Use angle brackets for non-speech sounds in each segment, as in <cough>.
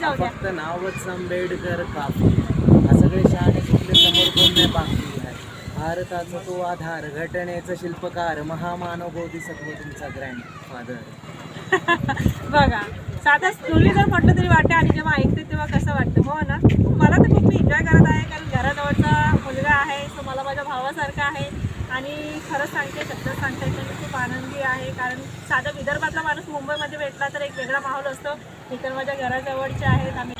जाऊ द्या फक्त नावच आंबेडकर काफी हा सगळे शहाणे चुकले समोर कोण नाही बाकी आहे. भारताचा तो आधार घटनेचं शिल्पकार महामानव बोधिसत्व तुमचा ग्रँड फादर <laughs> बघा साधा स्टोरी जर म्हटलं तरी वाटते आणि जेव्हा ऐकते तेव्हा कसं वाटतं हो ना मला तर खूप मी एन्जॉय करत आहे कारण घराजवळचा मुलगा आहे तो मला माझ्या भावासारखा आहे आणि खरंच सांगते शब्द सांगते की मी खूप आनंदी आहे कारण साधा विदर्भातला माणूस मुंबईमध्ये भेटला तर एक वेगळा माहोल असतो. हे तर माझ्या घराजवळचे आहेत आम्ही.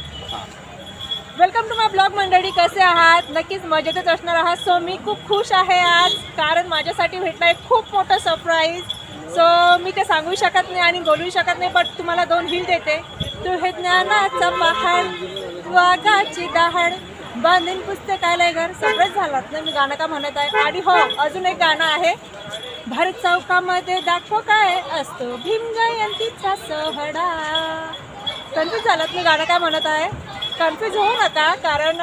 वेलकम टू माय ब्लॉग मंडळी कसे आहात? नक्कीच मजेतच असणार आहात. सो मी खूप खुश आहे आज कारण माझ्यासाठी भेटला एक खूप मोठा सरप्राईज सो मी ते सांगू शकत नाही आणि बोलू शकत नाही बट तुम्हाला दोन हिल देते. तू हे ज्ञानाचं पहाड वाघाची दहाड बांधीन पुस्तकालय घर. सगळंच झालं ना? मी गाणं का म्हणत आहे? आणि हो अजून एक गाणं आहे. भारत चौकामध्ये दाखव काय असतो भीम जयंतीचा सोहळा. कन्फ्यूज झालात मी गाणं काय म्हणत आहे? कन्फ्यूज होऊ नका कारण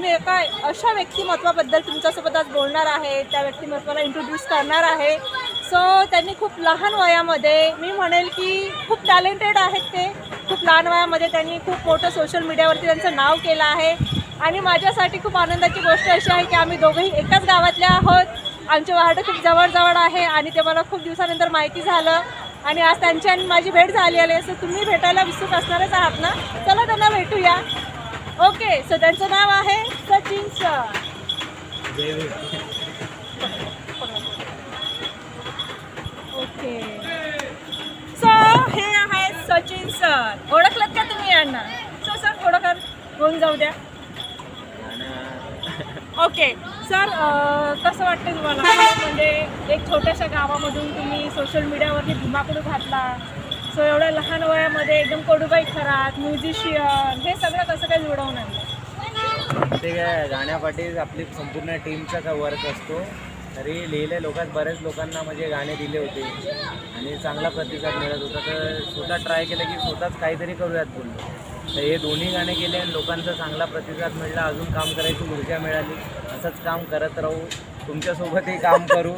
मी एका अशा व्यक्तिमत्वाबद्दल तुमच्यासोबत आज बोलणार आहे त्या व्यक्तिमत्वाला इंट्रोड्यूस करणार आहे. सो त्यांनी खूप लहान वयामध्ये मी म्हणेल की खूप टॅलेंटेड आहेत ते. खूप लहान वयामध्ये त्यांनी खूप मोठं सोशल मीडियावरती त्यांचं नाव केलं आहे. आणि माझ्यासाठी खूप आनंदाची गोष्ट अशी आहे की आम्ही दोघंही एकाच गावातल्या आहोत. आमचे वाहडं खूप जवळजवळ आहे आणि ते मला खूप दिवसानंतर माहिती झालं. आणि आज त्यांची आणि माझी भेट झाली आहे. सो तुम्ही भेटायला उत्सुक असणारच आहात ना? चला त्यांना भेटूया. ओके सो त्यांचं नाव आहे सचिन सर ओके सो हे आहेत सचिन सर ओळखलं का तुम्ही यांना? सो सर थोडंफार होऊन जाऊ द्या. ओके सर कसं वाटतं तुम्हाला? म्हणजे एक छोट्याशा गावामधून तुम्ही सोशल मीडियावरती धुमाकूळ घातला. सो एवढ्या लहान वयामध्ये एकदम कडूबाई खरात म्युझिशियन हे सगळं कसं काय जुळवून ते काय गाण्यापाठी आपली संपूर्ण टीमचा काय वर्क असतो. तरी लिहिले लोकात बऱ्याच लोकांना म्हणजे गाणे दिले होते. आणि चांगला प्रतिसाद मिळत होता. तर स्वतः ट्राय केलं की स्वतःच काहीतरी करूयात बोललो तर हे दोन्ही गाणे केले आणि लोकांचा चांगला प्रतिसाद मिळाला. अजून काम करायची ऊर्जा मिळाली. असंच काम करत राहू. तुमच्यासोबतही काम करू.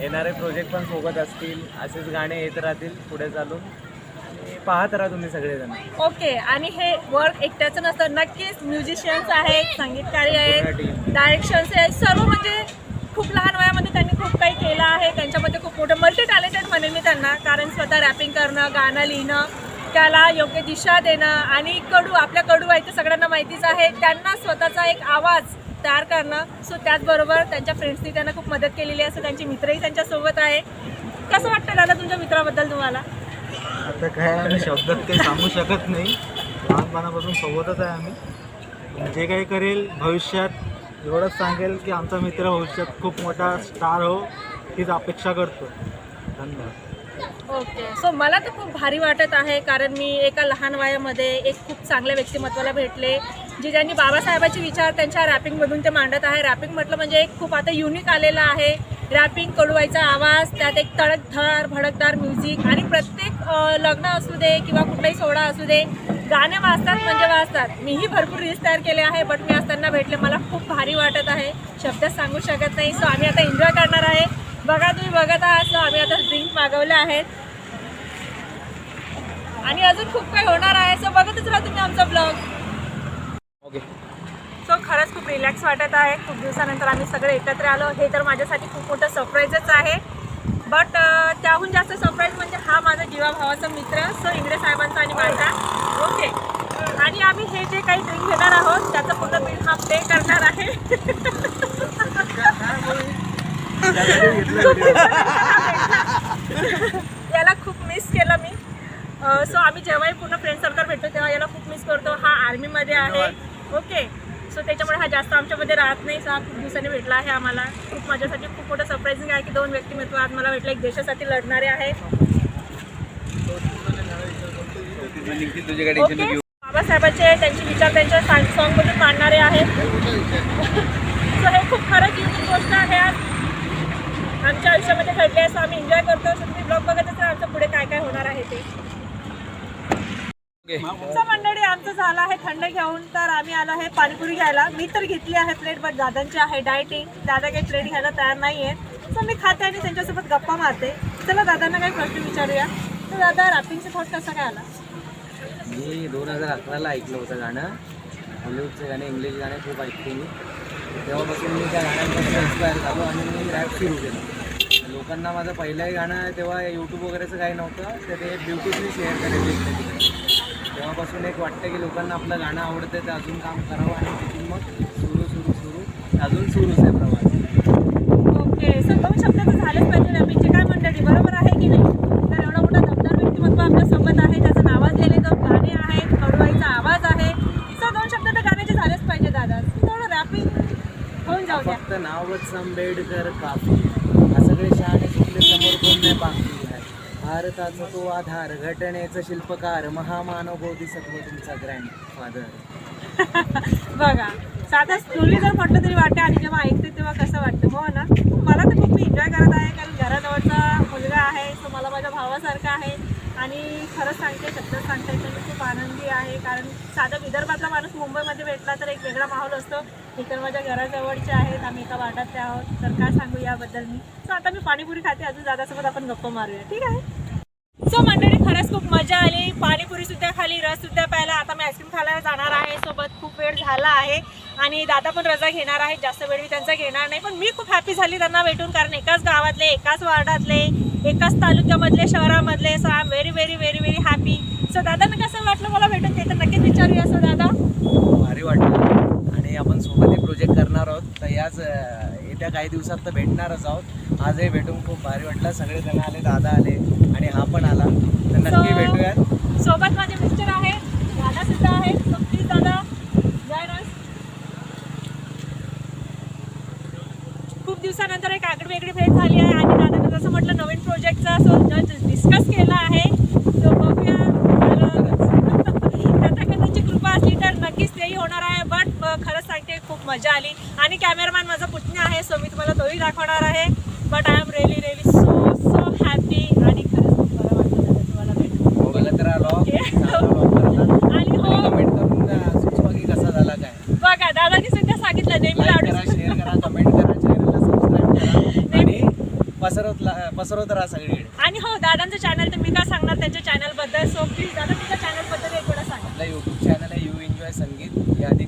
येणारे प्रोजेक्ट पण सोबत असतील. असेच गाणे येत राहतील पुढे चालून. आणि पाहत राहा तुम्ही सगळेजण. ओके आणि हे वर्क एकट्याचं नसतं. नक्कीच म्युझिशियन्स आहेत संगीतकारी आहेत. डायरेक्शन्स आहेत. सर्व म्हणजे खूप लहान वयामध्ये त्यांनी खूप काही केलं आहे. त्यांच्यामध्ये खूप मोठं मल्टी टॅलेंटेड म्हणेल मी त्यांना. कारण स्वतः रॅपिंग करणं गाणं लिहिणं त्याला योग्य दिशा देणं आणि कडू आपल्या कडू आहे ते सगळ्यांना माहितीच आहे. त्यांना स्वतःचा एक आवाज तयार करणं सो त्याचबरोबर त्यांच्या फ्रेंड्सनी त्यांना खूप मदत केलेली आहे सो त्यांचे मित्रही त्यांच्यासोबत आहे. कसं वाटतं दादा तुमच्या मित्राबद्दल तुम्हाला? आता काय आम्ही शब्दात काही सांगू शकत नाही. लहानपणापासून सोबतच आहे आम्ही. जे काही करेल भविष्यात एवढंच सांगेल की आमचा मित्र भविष्यात खूप मोठा स्टार हो हीच अपेक्षा करतो. धन्यवाद. ओके. सो मला तर खूप भारी वाटत आहे कारण मी एका लहान वयामध्ये एक खूप चांगल्या व्यक्तिमत्वाला भेटले जे ज्यांनी बाबासाहेबाचे विचार त्यांच्या रॅपिंगमधून ते मांडत आहे. रॅपिंग म्हटलं म्हणजे एक खूप आता युनिक आलेलं आहे. रॅपिंग कडवायचा आवाज त्यात एक तडकधार भडकदार म्युझिक आणि प्रत्येक लग्न असू दे किंवा कुठलाही सोहळा असू दे गाणे वाजतात म्हणजे वाजतात. मीही भरपूर रील्स तयार केले आहे बट मी असताना भेटले. मला खूप भारी वाटत आहे. शब्दात सांगू शकत नाही. सो आम्ही आता एन्जॉय करणार आहे. बघा तुम्ही बघत आहात आम्ही आता ड्रिंक मागवले आहेत. आणि अजून खूप काही होणार आहे. सो बघतच राहा तुम्ही आमचा ब्लॉग ओके सो खरंच खूप रिलॅक्स वाटत आहे. खूप दिवसानंतर आम्ही सगळे एकत्र आलो. हे तर माझ्यासाठी खूप मोठं सरप्राईजच आहे. बट त्याहून जास्त सरप्राईज म्हणजे हा माझा जीवा भावाचा मित्र सो इंगडे साहेबांचा आणि माझा. ओके आणि आम्ही हे जे काही ड्रिंक घेणार आहोत त्याचं पूर्ण बिल हा पे करणार आहे. <laughs> याला खूप मिस केलं मी. सो आम्ही जेव्हाही पूर्ण फ्रेंड सर्कल भेटतो तेव्हा याला खूप मिस करतो. हा आर्मीमध्ये आहे. ओके सो त्याच्यामुळे हा जास्त आमच्यामध्ये राहत नाही. सो हा खूप दिवसांनी भेटला आहे आम्हाला. खूप माझ्यासाठी खूप मोठं सरप्राइझिंग आहे की दोन व्यक्तिमत्व आज मला भेटले. एक देशासाठी लढणारे आहे. ओके बाबासाहेबांचे त्यांचे विचार त्यांच्या सॉन्गमधून मांडणारे आहेत. <laughs> सो हे खूप खरंच युनिक गोष्ट आहे आज. आमच्या आयुष्यामध्ये घडले असं आम्ही एन्जॉय करतो सो तुम्ही ब्लॉग बघत असाल आमच्या पुढे काय काय होणार आहे ते. मंडळी आमचं झालं आहे थंड घेऊन तर आम्ही आलो आहे पाणीपुरी घ्यायला. मी तर घेतली आहे प्लेट बट दादांची आहे डायटिंग दादा काही प्लेट घ्यायला तयार नाही आहे सो मी खाते आणि त्यांच्यासोबत गप्पा मारते. चला दादांना काही प्रश्न विचारूया. तर दादा रॅपिंगचा थॉट कसा काय आला? मी दोन हजार अकराला ऐकलं होतं गाणं. हॉलिवूडचे गाणे इंग्लिश गाणे खूप ऐकते मी. तेव्हापासून मी त्या गाण्यांपासून इन्स्पायर झालो आणि मी रॅप सुरू केलं. लोकांना माझं पहिलंही गाणं तेव्हा यूट्यूब वगैरेचं काही नव्हतं तर ते ब्युटिफुली शेअर करायचं तेव्हापासून एक वाटतं की लोकांना आपलं गाणं आवडतं ते अजून काम करावं आणि तिथून मग सुरू सुरू सुरू अजून सुरूच आहे प्रवास. ओके दोन शब्द तर झालेच पाहिजे रॅपिंगचे काय मंडळी बरोबर आहे की नाही? तर एवढा मोठा दमदार व्यक्तिमत्व आपल्यासोबत आहे त्याचं नावाजलेले दोन गाणे आहेत कडवाईचा आवाज आहे. सर दोन शब्द तर गाण्याचे झालेच पाहिजे दादा. थोडं रॅपिंग होऊन जाऊ फक्त नावच आंबेडकर काफी. सगळे शहाणे शिकले समोर कोण नाही बाकी आहे भारताचा तो आधार घटनेचं शिल्पकार महामानव बोधिसत्व तुमचा ग्रँड फादर <laughs> बघा साधा स्टोरी जर म्हटलं तरी वाटतं आणि जेव्हा ऐकते तेव्हा कसं वाटतं? हो ना? मला तर खूप मी एन्जॉय करत आहे कारण घराजवळचा मुलगा आहे तो मला माझ्या भावासारखा आहे. आणि खरंच सांगते शब्द सांगता येतं मी खूप आनंदी आहे. कारण साधा विदर्भातला माणूस मुंबईमध्ये भेटला तर एक वेगळा माहोल असतो. इतर माझ्या घराजवळचे आहेत. आम्ही एका वाटातले आहोत. तर काय सांगू याबद्दल मी? सो आता मी पाणीपुरी खाते. अजून दादासोबत आपण गप्पा मारूया. ठीक आहे? सो मंडळी खरंच खूप मजा आली. पाणीपुरी सुद्धा खाली रस सुद्धा प्यायला. आता मी आईस्क्रीम खायला जाणार आहे. सोबत खूप वेळ झाला आहे. आणि दादा पण रजा घेणार आहेत. जास्त वेळ मी त्यांचा घेणार नाही. पण मी खूप हॅपी झाली त्यांना भेटून. कारण एकाच गावातले एकाच वार्डातले. एकाच तालुक्यामधले शहरामधले so I am very very very very happy so दादांना कसं वाटलं मला भेटून ते तर नक्कीच विचारूया सो दादा. भारी वाटलं. आणि आपण सोबतही प्रोजेक्ट करणार आहोत. तर याच येत्या काही दिवसात तर भेटणारच आहोत. आजही भेटून खूप भारी वाटलं. सगळे जण आले दादा आले आणि हा पण आला. तर नक्की So- भेटूयात. सोबत माझे मिस्टर आहेत. दादा सुद्धा प्लीज दादा रस खूप दिवसानंतर एक आगळी वेगळी भेट झाली आहे. आणि दादाने जसं म्हटलं नवीन प्रोजेक्टचा सो डिस्कस केला आहे. सो बघूया. त्यांची <laughs> कृपा असली तर नक्कीच तेही होणार आहे. बट खरंच सांगते खूप मजा आली. आणि कॅमेरामॅन माझा पुतण्या आहे सो मी तुम्हाला तोही दाखवणार आहे. But I am really really so so happy आणि खरंच खूप बरं दादा तुम्हाला भेटून. <laughs> आणि हो. बघा दादानी सुद्धा सांगितलं नेहमी लाईक लाडू करा शेअर करा कमेंट करा चॅनलला सबस्क्राईब करा आणि पसरवत ला- पसरवत राहा सगळीकडे. आणि हो दादांचं चॅनल तर मी काय सांगणार त्यांच्या चॅनलबद्दल? सो प्लीज दादा तुझ्या चॅनलबद्दल एक वेळा सांगा. आपलं यूट्यूब चॅनल आहे यू एन्जॉय संगीत. या आधी